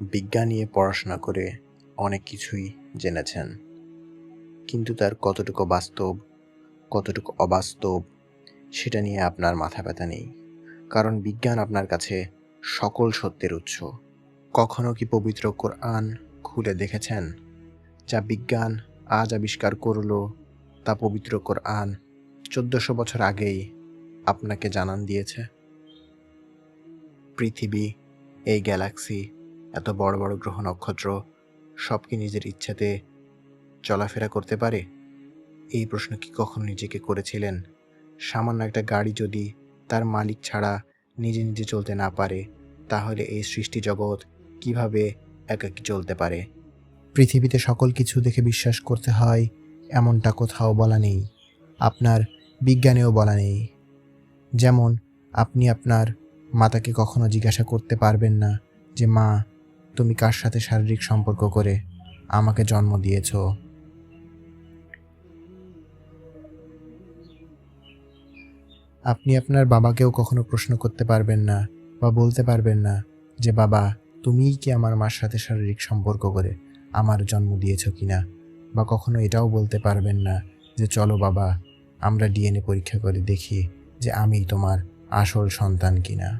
বিজ্ঞান নিয়ে পড়াশোনা করে অনেক কিছুই জেনেছেন। কিন্তু তার কতটুকু বাস্তব, কতটুকু অবাস্তব, সেটা নিয়ে আপনার মাথা ব্যথা নেই। কারণ বিজ্ঞান আপনার কাছে সকল সত্যের উৎস। কখনো কি পবিত্র কোরআন খুলে দেখেছেন? যা বিজ্ঞান আজ আবিষ্কার করল, তা পবিত্র কোরআন চোদ্দশো বছর আগেই আপনাকে জানান দিয়েছে? পৃথিবী, এই গ্যালাক্সি এত বড় বড় গ্রহ নক্ষত্র সব কি নিজের ইচ্ছাতে চলাফেরা করতে পারে? এই প্রশ্ন কি কখনো নিজেকে করেছিলেন? সামান্য একটা গাড়ি যদি তার মালিক ছাড়া নিজে নিজে চলতে না পারে, তাহলে এই সৃষ্টি জগৎ কীভাবে একাকী চলতে পারে? পৃথিবীতে সকল কিছু দেখে বিশ্বাস করতে হয়, এমনটা কোথাও বলা নেই। আপনার বিজ্ঞানেও বলা নেই। যেমন, আপনি আপনার মাতাকে কখনো জিজ্ঞাসা করতে পারবেন না যে, মা তুমি কার সাথে শারীরিক সম্পর্ক করে আমাকে জন্ম দিয়েছ? আপনি আপনার বাবাকেও কখনো প্রশ্ন করতে পারবেন না বা বলতে পারবেন না যে, বাবা, তুমিই কি আমার মার সাথে শারীরিক সম্পর্ক করে আমার জন্ম দিয়েছ কি না বা কখনো এটাও বলতে পারবেন না যে, চলো বাবা, আমরা ডিএনএ পরীক্ষা করে দেখি যে আমি তোমার আসল সন্তান কিনা?